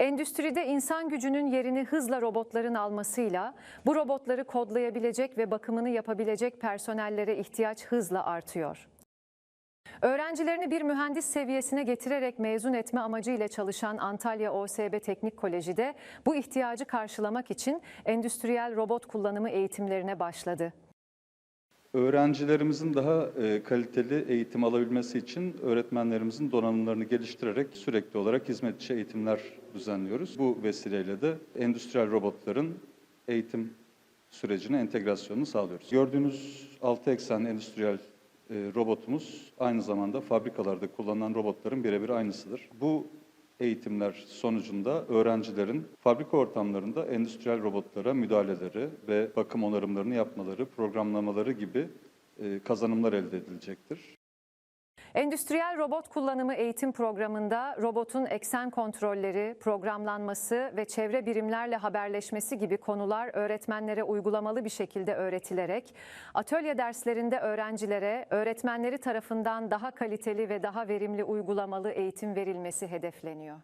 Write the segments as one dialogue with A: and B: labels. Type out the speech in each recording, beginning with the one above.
A: Endüstride insan gücünün yerini hızla robotların almasıyla bu robotları kodlayabilecek ve bakımını yapabilecek personellere ihtiyaç hızla artıyor. Öğrencilerini bir mühendis seviyesine getirerek mezun etme amacıyla çalışan Antalya OSB Teknik Koleji de bu ihtiyacı karşılamak için endüstriyel robot kullanımı eğitimlerine başladı.
B: Öğrencilerimizin daha e, kaliteli eğitim alabilmesi için öğretmenlerimizin donanımlarını geliştirerek sürekli olarak hizmetçi eğitimler düzenliyoruz. Bu vesileyle de endüstriyel robotların eğitim sürecine entegrasyonunu sağlıyoruz. Gördüğünüz 6 eksen endüstriyel e, robotumuz aynı zamanda fabrikalarda kullanılan robotların birebir aynısıdır. Bu eğitimler sonucunda öğrencilerin fabrika ortamlarında endüstriyel robotlara müdahaleleri ve bakım onarımlarını yapmaları, programlamaları gibi e, kazanımlar elde edilecektir.
A: Endüstriyel robot kullanımı eğitim programında robotun eksen kontrolleri, programlanması ve çevre birimlerle haberleşmesi gibi konular öğretmenlere uygulamalı bir şekilde öğretilerek atölye derslerinde öğrencilere öğretmenleri tarafından daha kaliteli ve daha verimli uygulamalı eğitim verilmesi hedefleniyor.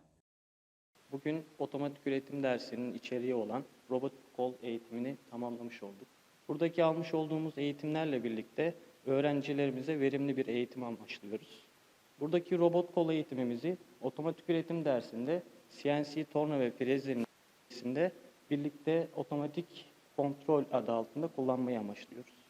C: Bugün otomatik üretim dersinin içeriği olan robot kol eğitimini tamamlamış olduk. Buradaki almış olduğumuz eğitimlerle birlikte öğrencilerimize verimli bir eğitim amaçlıyoruz. Buradaki robot kol eğitimimizi otomatik üretim dersinde CNC torna ve frezlerin birlikte otomatik kontrol adı altında kullanmayı amaçlıyoruz.